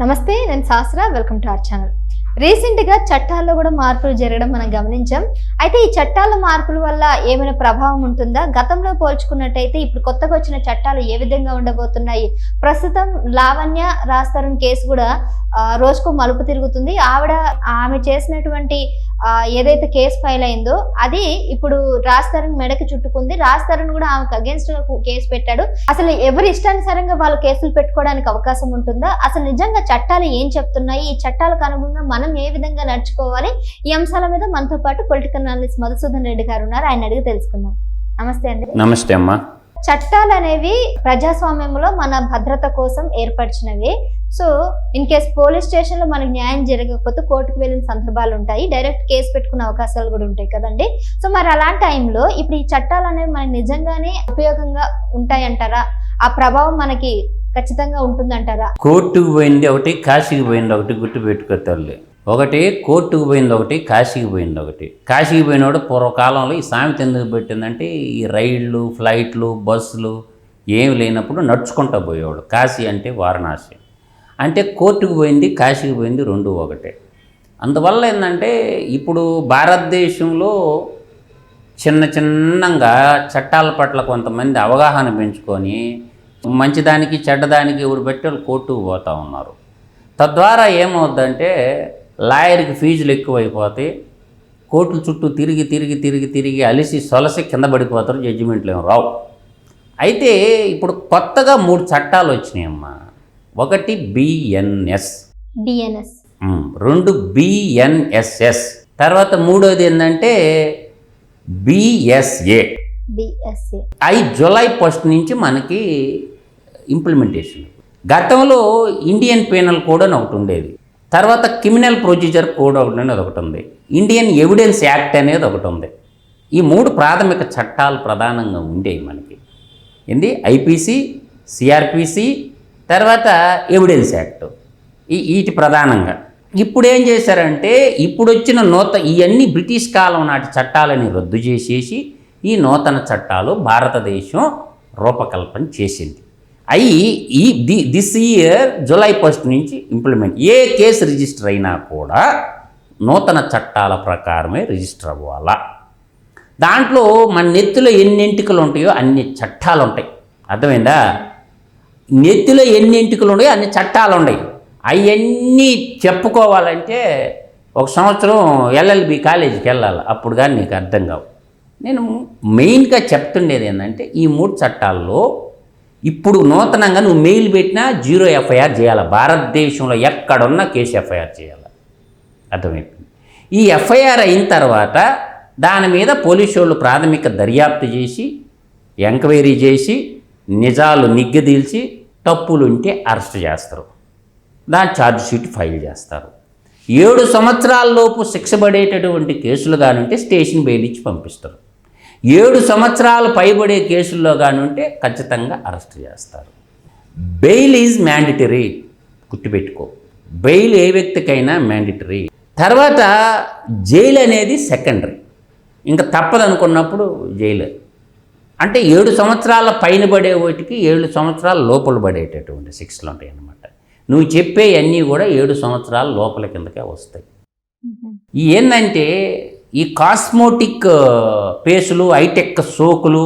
నమస్తే నేను శాస్త్ర వెల్కమ్ టు అవర్ ఛానల్ రీసెంట్గా చట్టాల్లో కూడా మార్పులు జరగడం మనం గమనించాం. అయితే ఈ చట్టాల మార్పుల వల్ల ఏమైనా ప్రభావం ఉంటుందా? గతంలో పోల్చుకున్నట్టయితే ఇప్పుడు కొత్తగా వచ్చిన చట్టాలు ఏ విధంగా ఉండబోతున్నాయి? ప్రస్తుతం లావణ్య రాస్తారని కేసు కూడా రోజుకు మలుపు తిరుగుతుంది. ఆవిడ ఆమె చేసినటువంటి ఏదైతే కేసు ఫైల్ అయిందో అది ఇప్పుడు రాజ్ తరుణ్ మెడకి చుట్టుకుంది. రాజ్ తరుణ్ కూడా ఆమెకు అగేన్స్ట్గా కేసు పెట్టాడు. అసలు ఎవరి ఇష్టానుసారంగా వాళ్ళు కేసులు పెట్టుకోవడానికి అవకాశం ఉంటుందా అసలు నిజంగా చట్టాలు ఏం చెప్తున్నాయి? ఈ చట్టాలకు అనుగుణంగా మనం ఏ విధంగా నడుచుకోవాలి? ఈ అంశాల మీద మనతో పాటు పొలిటికల్ అనలిస్ట్ మధుసూదన్ రెడ్డి గారు ఉన్నారు. ఆయన అడిగి తెలుసుకుందాం. నమస్తే అండి. నమస్తే అమ్మా. చట్టాలు అనేవి ప్రజాస్వామ్యంలో మన భద్రత కోసం ఏర్పరిచినవి. సో ఇన్ కేస్ పోలీస్ స్టేషన్లో మనకి న్యాయం జరగకపోతే కోర్టుకు వెళ్ళిన సందర్భాలు ఉంటాయి. డైరెక్ట్ కేసు పెట్టుకునే అవకాశాలు కూడా ఉంటాయి కదండి. సో మరి అలాంటి టైంలో ఇప్పుడు ఈ చట్టాలు అనేవి మనకి నిజంగానే ఉపయోగంగా ఉంటాయంటారా? ఆ ప్రభావం మనకి ఖచ్చితంగా ఉంటుందంటారా? కోర్టుకు పోయింది ఒకటి కాశీకి పోయింది ఒకటి గుర్తు పెట్టుకోవాలి ఒకటి కోర్టుకు పోయింది ఒకటి కాశీకి పోయింది ఒకటి. కాశీకి పోయినోడు పూర్వకాలంలో ఈ సామెత ఎందుకు పెట్టిందంటే ఈ రైళ్ళు ఫ్లైట్లు బస్సులు ఏమి లేనప్పుడు నడుచుకుంటూ పోయేవాడు. కాశీ అంటే వారణాసి. అంటే కోర్టుకు పోయింది కాశీకి పోయింది రెండు ఒకటే. అందువల్ల ఏంటంటే ఇప్పుడు భారతదేశంలో చిన్న చిన్నంగా చట్టాల పట్ల కొంతమంది అవగాహన పెంచుకొని మంచిదానికి చెడ్డదానికి ఎవరు పెట్టి వాళ్ళు కోర్టుకు పోతూ ఉన్నారు. తద్వారా ఏమవుద్దంటే లాయర్కి ఫీజులు ఎక్కువైపోతాయి. కోర్టుల చుట్టూ తిరిగి తిరిగి తిరిగి తిరిగి అలిసి సొలసి కింద పడిపోతారు. జడ్జిమెంట్లు ఏం రావు. అయితే ఇప్పుడు కొత్తగా మూడు చట్టాలు వచ్చినాయమ్మా. ఒకటి బిఎన్ఎస్ డిఎన్ఎస్ ఉమ్, రెండు బిఎన్ఎస్ఎస్ తర్వాత మూడోది ఏంటంటే బిఎస్ఏ బిఎస్ఏ అవి జూలై ఫస్ట్ నుంచి మనకి ఇంప్లిమెంటేషన్. గతంలో ఇండియన్ పీనల్ కోడ్ అని ఒకటి ఉండేది. తర్వాత క్రిమినల్ ప్రొసీజర్ కోడ్ ఒకటి అనేది ఒకటి ఉంది. ఇండియన్ ఎవిడెన్స్ యాక్ట్ అనేది ఒకటి ఉంది. ఈ మూడు ప్రాథమిక చట్టాలు ప్రధానంగా ఉండేవి మనకి. ఏంది? ఐపీసీ సిఆర్పిసి తర్వాత ఎవిడెన్స్ యాక్ట్ ఈ వీటి ప్రధానంగా. ఇప్పుడు ఏం చేశారంటే ఇప్పుడు వచ్చిన నూత ఇవన్నీ బ్రిటిష్ కాలం నాటి చట్టాలని రద్దు చేసేసి ఈ నూతన చట్టాలు భారతదేశం రూపకల్పన చేసింది. అవి ఈ the this year July first నుంచి ఇంప్లిమెంట్ ఏ కేసు రిజిస్టర్ అయినా కూడా నూతన చట్టాల ప్రకారమే రిజిస్టర్ అవ్వాలా? దాంట్లో మన నెత్తిలో ఎన్ని ఎంటికలు ఉంటాయో అన్ని చట్టాలు ఉంటాయి అర్థమైందా? నెత్తిలో ఎన్ని ఎంటికలు ఉన్నాయో అన్ని చట్టాలు ఉన్నాయి అవన్నీ చెప్పుకోవాలంటే ఒక సంవత్సరం ఎల్ఎల్బి కాలేజీకి వెళ్ళాలి. అప్పుడు కానీ నీకు అర్థం కావు. నేను మెయిన్గా చెప్తుండేది ఏంటంటే ఈ మూడు చట్టాల్లో ఇప్పుడు నూతనంగా నువ్వు మెయిల్ పెట్టినా జీరో ఎఫ్ఐఆర్ చేయాలి? భారతదేశంలో ఎక్కడున్నా కేసు ఎఫ్ఐఆర్ చేయాలి? అర్థమైపోయింది ఈ ఎఫ్ఐఆర్ అయిన తర్వాత దాని మీద పోలీసు వాళ్ళు ప్రాథమిక దర్యాప్తు చేసి ఎంక్వైరీ చేసి నిజాలు నిగ్గదీల్చి తప్పులుంటే అరెస్ట్ చేస్తారు. దాని ఛార్జ్ షీట్ ఫైల్ చేస్తారు. ఏడు సంవత్సరాల లోపు శిక్ష పడేటటువంటి కేసులు కానుంటే స్టేషన్ బెయిల్ ఇచ్చి పంపిస్తారు. ఏడు సంవత్సరాలు పైబడే కేసుల్లో కానుంటే ఖచ్చితంగా అరెస్ట్ చేస్తారు. Bail is mandatory. గుర్తుపెట్టుకో. బెయిల్ ఏ వ్యక్తికైనా మ్యాండిటరీ. తర్వాత జైలు అనేది సెకండరీ. ఇంకా తప్పదనుకున్నప్పుడు జైలు. అంటే ఏడు సంవత్సరాల పైన పడే వాటికి ఏడు సంవత్సరాల లోపల పడేటటువంటి శిక్షలు ఉంటాయి అన్నమాట నువ్వు చెప్పే అన్నీ కూడా ఏడు సంవత్సరాల లోపల కిందకే వస్తాయి. ఏంటంటే ఈ కాస్మోటిక్ పేసులు హైటెక్ సోకులు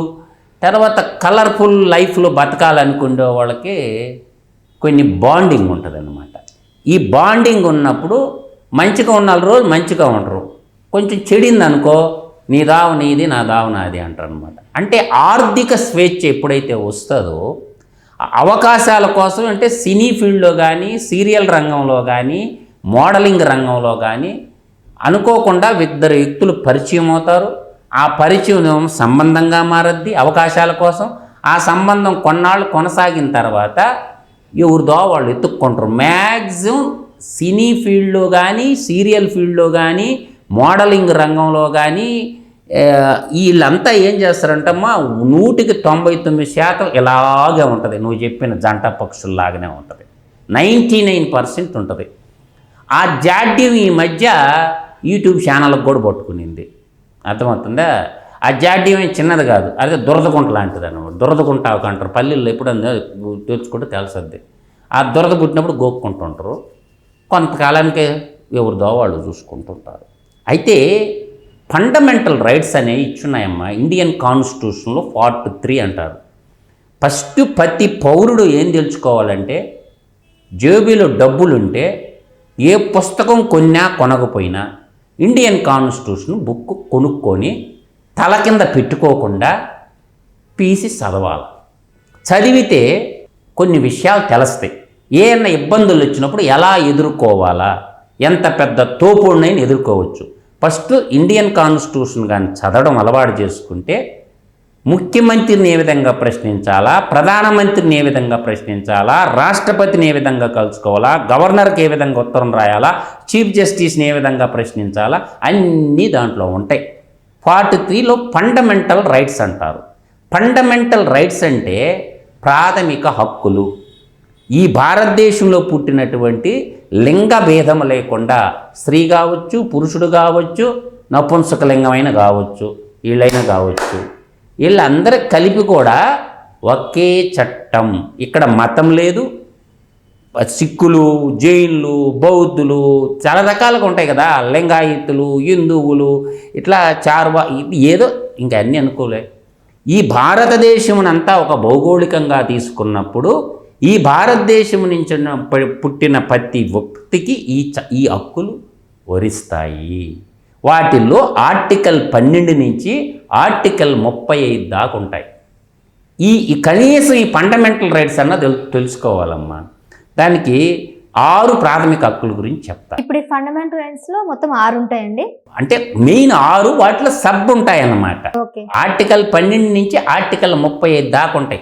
తర్వాత కలర్ఫుల్ లైఫ్లో బతకాలనుకునే వాళ్ళకి కొన్ని బాండింగ్ ఉంటుంది అనమాట ఈ బాండింగ్ ఉన్నప్పుడు మంచిగా ఉన్న రోజు మంచిగా ఉండరు. కొంచెం చెడింది అనుకో నీ దావు నీది నా దావు నాది అంటారు అనమాట అంటే ఆర్థిక స్వేచ్ఛ ఎప్పుడైతే వస్తుందో అవకాశాల కోసం అంటే సినీ ఫీల్డ్లో కానీ సీరియల్ రంగంలో కానీ మోడలింగ్ రంగంలో కానీ అనుకోకుండా ఇద్దరు వ్యక్తులు పరిచయం అవుతారు. ఆ పరిచయం సంబంధంగా మారద్ది అవకాశాల కోసం. ఆ సంబంధం కొన్నాళ్ళు కొనసాగిన తర్వాత ఎవరిదో వాళ్ళు ఎత్తుక్కుంటారు. మ్యాక్సిమం సినీ ఫీల్డ్లో కానీ సీరియల్ ఫీల్డ్లో కానీ మోడలింగ్ రంగంలో కానీ వీళ్ళంతా ఏం చేస్తారంటమ్మా నూటికి తొంభై తొమ్మిది శాతం ఇలాగే ఉంటుంది. నువ్వు చెప్పిన జంట పక్షుల్లాగానే ఉంటుంది. నైంటీ నైన్ పర్సెంట్ ఉంటుంది. ఆ జాడ్యం ఈ మధ్య యూట్యూబ్ ఛానల్కి కూడా పట్టుకునింది. అర్థమవుతుందా? ఆ జాడ్యం చిన్నది కాదు. అదే దురదగుంట లాంటిది అనమాట దురదగుంట ఒక అంటారు. పల్లెల్లో ఎప్పుడు తెచ్చుకుంటే తెలుసద్ది. ఆ దురద పుట్టినప్పుడు గోక్కుంటుంటారు కొంతకాలానికి ఎవరిదో వాళ్ళు చూసుకుంటుంటారు. అయితే ఫండమెంటల్ రైట్స్ అనేవి ఇచ్చున్నాయమ్మా. ఇండియన్ కాన్స్టిట్యూషన్లో ఫార్టీ త్రీ అంటారు. ఫస్ట్ ప్రతి పౌరుడు ఏం తెలుసుకోవాలంటే జేబీలో డబ్బులుంటే ఏ పుస్తకం కొన్నా కొనకపోయినా ఇండియన్ కాన్స్టిట్యూషన్ బుక్ కొనుక్కొని తల కింద పెట్టుకోకుండా పీసి చదవాలి. చదివితే కొన్ని విషయాలు తెలుస్తాయి. ఏమైనా ఇబ్బందులు వచ్చినప్పుడు ఎలా ఎదుర్కోవాలా? ఎంత పెద్ద తోపుడినైనా ఎదుర్కోవచ్చు. ఫస్ట్ ఇండియన్ కాన్స్టిట్యూషన్ కానీ చదవడం అలవాటు చేసుకుంటే ముఖ్యమంత్రిని ఏ విధంగా ప్రశ్నించాలా? ప్రధానమంత్రిని ఏ విధంగా ప్రశ్నించాలా? రాష్ట్రపతిని ఏ విధంగా కలుసుకోవాలా? గవర్నర్కి ఏ విధంగా ఉత్తరం రాయాలా? చీఫ్ జస్టిస్ని ఏ విధంగా ప్రశ్నించాలా? అన్నీ దాంట్లో ఉంటాయి. ఫార్టీ త్రీలో ఫండమెంటల్ రైట్స్ అంటారు. ఫండమెంటల్ రైట్స్ అంటే ప్రాథమిక హక్కులు. ఈ భారతదేశంలో పుట్టినటువంటి లింగ భేదం లేకుండా స్త్రీ కావచ్చు పురుషుడు కావచ్చు నపుంసకలింగమైన కావచ్చు వీళ్ళైనా కావచ్చు. వీళ్ళందరూ కలిపి కూడా ఒకే చట్టం. ఇక్కడ మతం లేదు సిక్కులు జైన్లు బౌద్ధులు చాలా రకాలుగా ఉంటాయి కదా. లింగాయతులు హిందువులు ఇట్లా చార్వా ఇది ఏదో ఇంకా అన్నీ అనుకోలే. ఈ భారతదేశమునంతా ఒక భౌగోళికంగా తీసుకున్నప్పుడు ఈ భారతదేశం నుంచి పుట్టిన ప్రతి వ్యక్తికి ఈ ఈ హక్కులు వరిస్తాయి. వాటిల్లో ఆర్టికల్ పన్నెండు నుంచి ఆర్టికల్ ముప్పై ఐదు దాకా ఉంటాయి. ఈ కనీసం ఈ ఫండమెంటల్ రైట్స్ అన్న తెలు తెలుసుకోవాలమ్మా. దానికి ఆరు ప్రాథమిక హక్కుల గురించి చెప్తా. ఇప్పుడు ఈ ఫండమెంటల్ రైట్స్లో మొత్తం ఆరు ఉంటాయండి? అంటే మెయిన్ ఆరు వాటిలో సబ్ ఉంటాయి అన్నమాట ఆర్టికల్ పన్నెండు నుంచి ఆర్టికల్ ముప్పై ఐదు దాకా ఉంటాయి.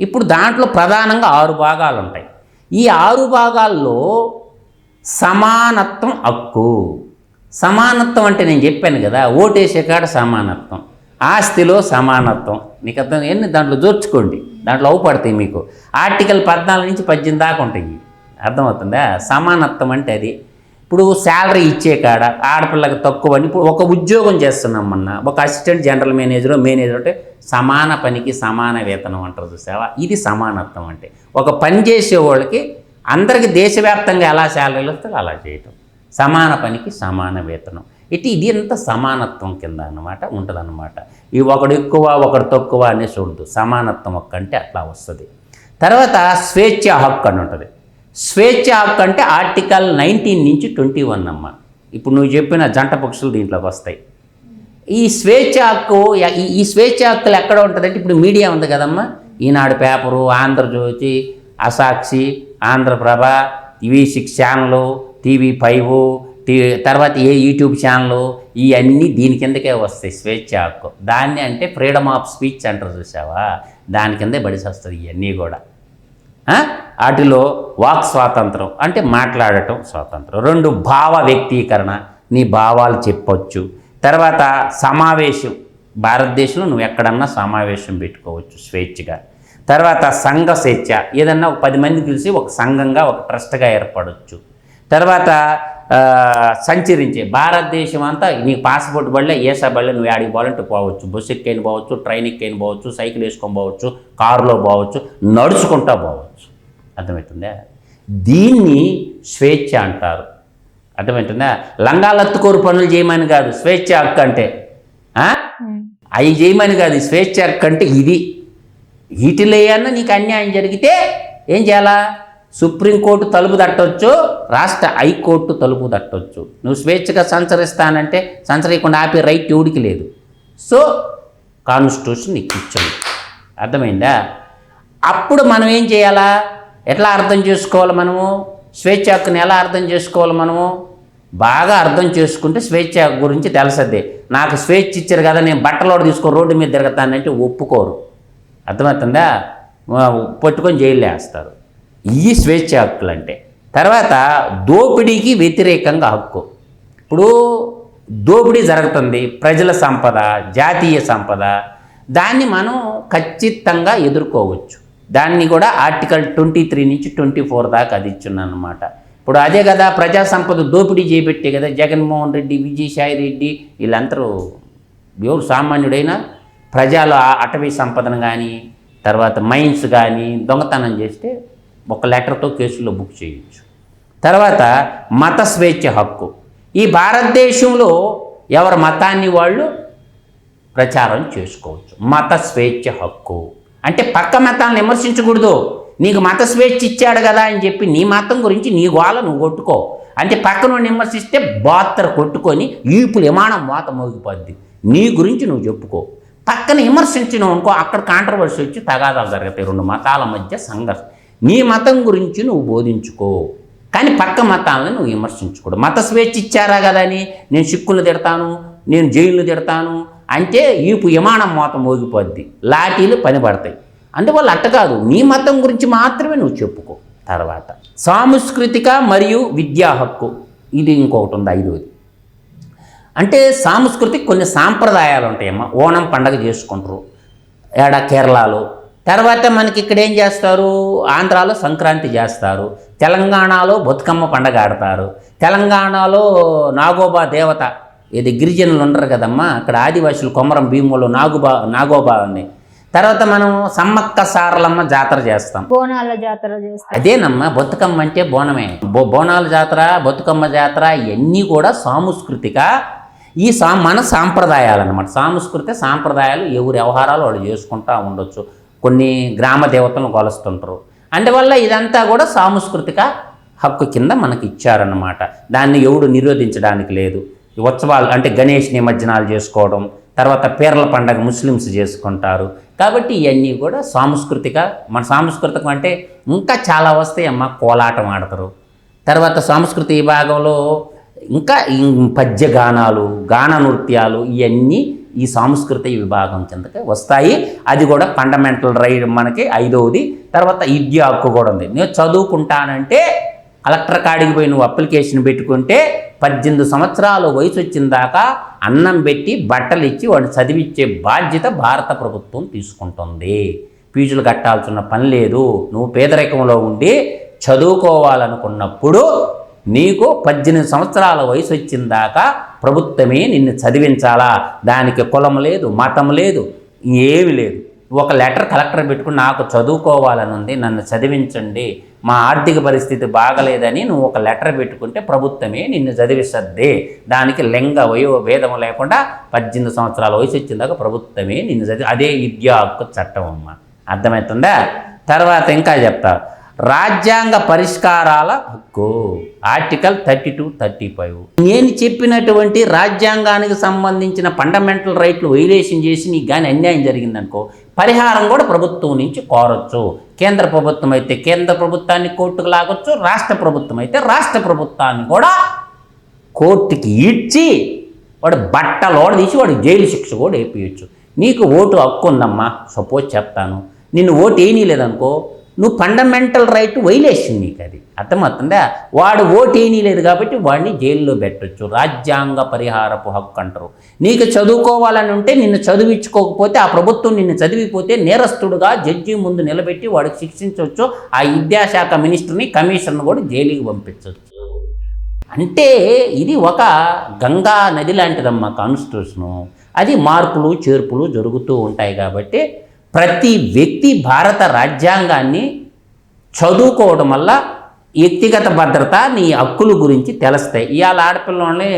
ఇప్పుడు దాంట్లో ప్రధానంగా ఆరు భాగాలు ఉంటాయి. ఈ ఆరు భాగాల్లో సమానత్వం హక్కు. సమానత్వం అంటే నేను చెప్పాను కదా ఓటేసే కాడ సమానత్వం ఆస్తిలో సమానత్వం. నీకు అర్థం ఎన్ని దాంట్లో జోర్చుకోండి దాంట్లో అవుపడతాయి మీకు. ఆర్టికల్ పద్నాలుగు నుంచి పద్దెనిమిది దాకా ఉంటాయి. అర్థమవుతుందా? సమానత్వం అంటే అది. ఇప్పుడు శాలరీ ఇచ్చే కాడ ఆడపిల్లకి తక్కువ అని ఇప్పుడు ఒక ఉద్యోగం చేస్తున్నాం మొన్న ఒక అసిస్టెంట్ జనరల్ మేనేజర్ మేనేజర్ అంటే సమాన పనికి సమాన వేతనం అంటారు చూసావా? ఇది సమానత్వం అంటే. ఒక పని చేసే వాళ్ళకి అందరికీ దేశవ్యాప్తంగా ఎలా శాలరీలు వస్తారో అలా చేయటం. సమాన పనికి సమాన వేతనం. ఇటు ఇది ఎంత సమానత్వం కింద అన్నమాట ఉంటుందన్నమాట. ఈ ఒకడు ఎక్కువ ఒకడు తక్కువ అనేసి ఉండదు సమానత్వం ఒక్క అంటే అట్లా వస్తుంది. తర్వాత స్వేచ్ఛ హక్కు అని ఉంటుంది. స్వేచ్ఛ హక్కు అంటే ఆర్టికల్ నైన్టీన్ నుంచి ట్వంటీ వన్ అమ్మ. ఇప్పుడు నువ్వు చెప్పిన జంట పక్షులు దీంట్లోకి వస్తాయి. ఈ స్వేచ్ఛ హక్కు ఈ- ఈ స్వేచ్ఛ హక్కులు ఎక్కడ ఉంటుందంటే ఇప్పుడు మీడియా ఉంది కదమ్మా. Eenadu paper Andhrajyothi అసాక్షి Andhra Prabha TV six channel TV five tea తర్వాత ఏ యూట్యూబ్ ఛానల్ ఇవన్నీ దీని కిందకే వస్తాయి స్వేచ్ఛ హక్కు. దాన్ని అంటే ఫ్రీడమ్ ఆఫ్ స్పీచ్ అంటారు చూసావా దాని కిందే బడిసి వస్తుంది ఇవన్నీ కూడా వాటిలో వాక్ స్వాతంత్రం అంటే మాట్లాడటం స్వాతంత్రం. రెండు భావ వ్యక్తీకరణ. నీ భావాలు చెప్పొచ్చు. తర్వాత సమావేశం. భారతదేశంలో నువ్వు ఎక్కడన్నా సమావేశం పెట్టుకోవచ్చు స్వేచ్ఛగా. తర్వాత సంఘ స్వేచ్ఛ. ఏదన్నా ఒక పది మంది కలిసి ఒక సంఘంగా ఒక ట్రస్ట్గా ఏర్పడవచ్చు తర్వాత సంచరించే భారతదేశం అంతా నీ పాస్పోర్ట్ బళ్ళే ఏసా బళ్ళే నువ్వు ఆడికి పోవాలంటే పోవచ్చు. బస్సు ఎక్కైనా పోవచ్చు ట్రైన్ ఎక్కైనా పోవచ్చు సైకిల్ వేసుకొని పోవచ్చు కారులో పోవచ్చు నడుచుకుంటా పోవచ్చు. అర్థమవుతుందా? దీన్ని స్వేచ్ఛ అంటారు. అర్థమవుతుందా? లంగాలత్తుకోరు పనులు చేయమని కాదు స్వేచ్ఛ హక్కు అంటే? అవి చేయమని కాదు స్వేచ్ఛ హక్కు అంటే ఇది. వీటిలో ఏమన్నా నీకు అన్యాయం జరిగితే ఏం చేయాలా? సుప్రీంకోర్టు తలుపు తట్టొచ్చు రాష్ట్ర హైకోర్టు తలుపు తట్టొచ్చు. నువ్వు స్వేచ్ఛగా సంచరిస్తానంటే సంచరీయకుండా ఆపే రైట్ ఎవడికి లేదు. సో కాన్స్టిట్యూషన్ నీకు ఇచ్చింది అర్థమైందా? అప్పుడు మనం ఏం చేయాలా? ఎట్లా అర్థం చేసుకోవాలి మనము? స్వేచ్ఛ హక్కుని ఎలా అర్థం చేసుకోవాలి మనము? బాగా అర్థం చేసుకుంటే స్వేచ్ఛ గురించి తెలుసద్ది. నాకు స్వేచ్ఛ ఇచ్చారు కదా నేను బట్టలోడు తీసుకొని రోడ్డు మీద తిరగతానంటే ఒప్పుకోరు. అర్థమవుతుందా? పట్టుకొని జైలు వేస్తారు. ఈ స్వేచ్ఛ హక్కులు అంటే తర్వాత దోపిడీకి వ్యతిరేకంగా హక్కు. ఇప్పుడు దోపిడీ జరుగుతుంది ప్రజల సంపద జాతీయ సంపద దాన్ని మనం ఖచ్చితంగా ఎదుర్కోవచ్చు. దాన్ని కూడా ఆర్టికల్ ట్వంటీ త్రీ నుంచి ట్వంటీ ఫోర్ దాకా అది ఇచ్చున్నమాట ఇప్పుడు అదే కదా ప్రజా సంపద దోపిడీ చేపెట్టే కదా జగన్మోహన్ రెడ్డి విజయసాయి రెడ్డి వీళ్ళందరూ ఎవరు సామాన్యుడైనా ప్రజలు ఆ అటవీ సంపదను కానీ తర్వాత మైన్స్ కానీ దొంగతనం చేస్తే ఒక లెటర్తో కేసులో బుక్ చేయొచ్చు. తర్వాత మత స్వేచ్ఛ హక్కు. ఈ భారతదేశంలో ఎవరి మతాన్ని వాళ్ళు ప్రచారం చేసుకోవచ్చు? మత స్వేచ్ఛ హక్కు. అంటే పక్క మతాలను విమర్శించకూడదు. నీకు మత స్వేచ్ఛ ఇచ్చాడు కదా అని చెప్పి నీ మతం గురించి నీ గోళ నువ్వు కొట్టుకో. అంటే పక్కన విమర్శిస్తే బాత్తర కొట్టుకొని ఈపులు విమానం మోత మోగిపోద్ది. నీ గురించి నువ్వు చెప్పుకో. పక్కన విమర్శించినావు అనుకో అక్కడ కాంట్రవర్సీ వచ్చి తగాదాలు జరుగుతాయి. రెండు మతాల మధ్య సంఘర్షణ. నీ మతం గురించి నువ్వు బోధించుకో. కానీ పక్క మతాలను నువ్వు విమర్శించకూడదు మత స్వేచ్ఛ ఇచ్చారా కదా అని నేను సిక్కులు తిడతాను నేను జైలు తిడతాను అంటే ఈపు విమానం మోత మోగిపోద్ది. లాఠీలు పనిపడతాయి. అందువల్ల అట్ట కాదు నీ మతం గురించి మాత్రమే నువ్వు చెప్పుకో. తర్వాత సాంస్కృతిక మరియు విద్యా హక్కు. ఇది ఇంకొకటి ఉంది ఐదవది అంటే సాంస్కృతిక కొన్ని సాంప్రదాయాలు ఉంటాయమ్మా. ఓణం పండగ చేసుకుంటారు. ఏడ కేరళలో తర్వాత మనకి ఇక్కడ ఏం చేస్తారు? ఆంధ్రాలో సంక్రాంతి చేస్తారు. తెలంగాణలో బతుకమ్మ పండగ ఆడతారు. తెలంగాణలో నాగోబా దేవత ఇది గిరిజనులు ఉండరు కదమ్మా. అక్కడ ఆదివాసులు కొమరం భీములు నాగుబా నాగోబా అని. తర్వాత మనం సమ్మక్క సారలమ్మ జాతర చేస్తాం. బోనాల జాతర చేస్తారు. అదేనమ్మా బతుకమ్మ అంటే బోనమే. బో బోనాల జాతర బతుకమ్మ జాతర ఇవన్నీ కూడా సాంస్కృతిక ఈ సా మన సాంప్రదాయాలు అన్నమాట సాంస్కృతిక సాంప్రదాయాలు ఎవరి వ్యవహారాలు వాళ్ళు చేసుకుంటూ ఉండొచ్చు. కొన్ని గ్రామ దేవతలను కొలుస్తుంటారు. అందువల్ల ఇదంతా కూడా సాంస్కృతిక హక్కు కింద మనకి ఇచ్చారన్నమాట దాన్ని ఎవడు నిరోధించడానికి లేదు. ఉత్సవాలు అంటే గణేష్ నిమజ్జనాలు చేసుకోవడం తర్వాత పీర్ల పండగ ముస్లిమ్స్ చేసుకుంటారు. కాబట్టి ఇవన్నీ కూడా సాంస్కృతిక మన సాంస్కృతికం అంటే ఇంకా చాలా వస్తాయి అమ్మ కోలాటం ఆడతారు. తర్వాత సాంస్కృతి విభాగంలో ఇంకా పద్యగానాలు పద్య గానాలు గాన నృత్యాలు ఇవన్నీ ఈ సాంస్కృతిక విభాగం కిందకి వస్తాయి. అది కూడా ఫండమెంటల్ రైట్ మనకి ఐదవది. తర్వాత విద్యా హక్కు కూడా ఉంది. నేను చదువుకుంటానంటే కలెక్టర్ కాడికి పోయి నువ్వు అప్లికేషన్ పెట్టుకుంటే పద్దెనిమిది సంవత్సరాలు వయసు వచ్చిన దాకా అన్నం పెట్టి బట్టలు ఇచ్చి వాడిని చదివించే బాధ్యత భారత ప్రభుత్వం తీసుకుంటుంది. ఫీజులు కట్టాల్సిన పని లేదు. నువ్వు పేదరికంలో ఉండి చదువుకోవాలనుకున్నప్పుడు నీకు పద్దెనిమిది సంవత్సరాల వయసు వచ్చిన దాకా ప్రభుత్వమే నిన్ను చదివించాలా? దానికి కులం లేదు మతం లేదు ఏమి లేదు. ఒక లెటర్ కలెక్టర్ పెట్టుకుని నాకు చదువుకోవాలని ఉంది నన్ను చదివించండి. మా ఆర్థిక పరిస్థితి బాగలేదని నువ్వు ఒక లెటర్ పెట్టుకుంటే ప్రభుత్వమే నిన్ను చదివిస్తుంది. దానికి లింగ వయో భేదం లేకుండా పద్దెనిమిది సంవత్సరాల వయసు వచ్చిందాక ప్రభుత్వమే నిన్ను చదివి అదే విద్యా హక్కు చట్టం అమ్మ. అర్థమవుతుందా? తర్వాత ఇంకా చెప్తా. రాజ్యాంగ పరిష్కారాల హక్కు. Article thirty two thirty five నేను చెప్పినటువంటి రాజ్యాంగానికి సంబంధించిన ఫండమెంటల్ రైట్లు వైలేషన్ చేసి నీకు కానీ అన్యాయం జరిగిందనుకో పరిహారం కూడా ప్రభుత్వం నుంచి కోరొచ్చు. కేంద్ర ప్రభుత్వం అయితే కేంద్ర ప్రభుత్వాన్ని కోర్టుకు లాగొచ్చు రాష్ట్ర ప్రభుత్వం అయితే రాష్ట్ర ప్రభుత్వాన్ని కూడా కోర్టుకి ఇచ్చి వాడు బట్టలోడ తీసి వాడు జైలు శిక్ష కూడా వేపించచ్చు నీకు ఓటు హక్కు ఉందమ్మా సపోజ్ చెప్తాను. నిన్ను ఓటు వేయనీలేదనుకో నువ్వు ఫండమెంటల్ రైట్ వైలేషన్ నీకు అది. అర్థమవుతుందా? వాడు ఓటు లేదు కాబట్టి వాడిని జైల్లో పెట్టొచ్చు. రాజ్యాంగ పరిహారపు హక్కు అంటారు. నీకు చదువుకోవాలని ఉంటే నిన్ను చదివించుకోకపోతే ఆ ప్రభుత్వం నిన్ను చదివిపోతే నేరస్తుడుగా జడ్జి ముందు నిలబెట్టి వాడికి శిక్షించవచ్చు. ఆ విద్యాశాఖ మినిస్టర్ని కమిషనర్ని కూడా జైలుకి పంపించవచ్చు. అంటే ఇది ఒక గంగా నది లాంటిదమ్మా కాన్స్టిట్యూషను. అది మార్పులు చేర్పులు జరుగుతూ ఉంటాయి కాబట్టి ప్రతి వ్యక్తి భారత రాజ్యాంగాన్ని చదువుకోవడం వల్ల వ్యక్తిగత భద్రత నీ హక్కుల గురించి తెలుస్తాయి. ఇవాళ ఆడపిల్లల్ని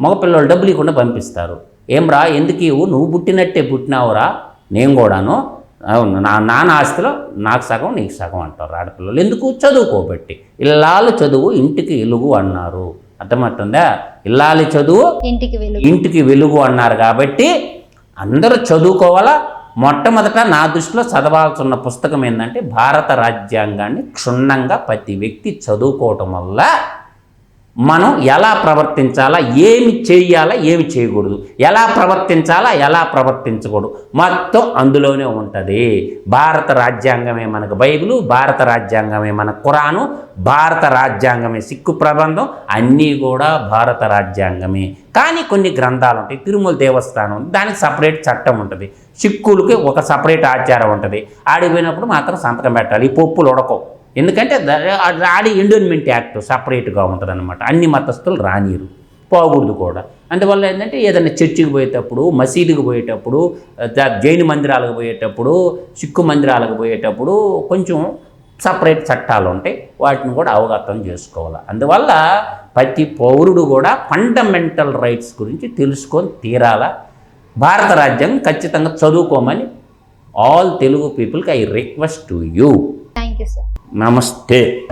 మగపిల్లలు డబ్బులు ఇవ్వకుండా పంపిస్తారు. ఏమ్రా ఎందుకు ఇవ్వు? నువ్వు పుట్టినట్టే పుట్టినావురా? నేను కూడాను. నా నాన్న ఆస్తిలో నాకు సగం నీకు సగం అంటారు ఆడపిల్లలు. ఎందుకు? చదువుకోబట్టి ఇల్లాలు చదువు ఇంటికి వెలుగు అన్నారు. అర్థమవుతుందా? ఇల్లాలి చదువు ఇంటికి వెలుగు. ఇంటికి వెలుగు అన్నారు కాబట్టి అందరూ చదువుకోవాలా? మొట్టమొదట నా దృష్టిలో చదవాల్సిన పుస్తకం ఏంటంటే భారత రాజ్యాంగాన్ని క్షుణ్ణంగా ప్రతి వ్యక్తి చదువుకోవటం వల్ల మనం ఎలా ప్రవర్తించాలా ఏమి చేయాలా ఏమి చేయకూడదు. ఎలా ప్రవర్తించాలా ఎలా ప్రవర్తించకూడదు. మొత్తం అందులోనే ఉంటుంది. భారత రాజ్యాంగమే మనకు బైబిలు భారత రాజ్యాంగమే మన ఖురాను భారత రాజ్యాంగమే సిక్కు ప్రబంధం అన్నీ కూడా భారత రాజ్యాంగమే. కానీ కొన్ని గ్రంథాలు ఉంటాయి. తిరుమల దేవస్థానం దానికి సపరేట్ చట్టం ఉంటుంది. సిక్కులకి ఒక సపరేట్ ఆచారం ఉంటుంది. ఆడిపోయినప్పుడు మాత్రం సంతకం పెట్టాలి. ఈ పప్పులు ఉడకవు. ఎందుకంటే ద- ఆడి ఎండోన్మెంట్ యాక్ట్ సపరేట్గా ఉంటుందన్నమాట. అన్ని మతస్థులు రానిరు పోకూడదు కూడా. అందువల్ల ఏంటంటే ఏదైనా చర్చికి పోయేటప్పుడు మసీదుకి పోయేటప్పుడు జైన జైన్ మందిరాలకు పోయేటప్పుడు సిక్కు మందిరాలకు పోయేటప్పుడు కొంచెం సపరేట్ చట్టాలు ఉంటాయి. వాటిని కూడా అవగతం చేసుకోవాలి. అందువల్ల ప్రతి పౌరుడు కూడా ఫండమెంటల్ రైట్స్ గురించి తెలుసుకొని తీరాలా? భారత రాజ్యాంగం ఖచ్చితంగా చదువుకోమని ఆల్ తెలుగు పీపుల్కి I request to you. Thank you sir. నమస్తే.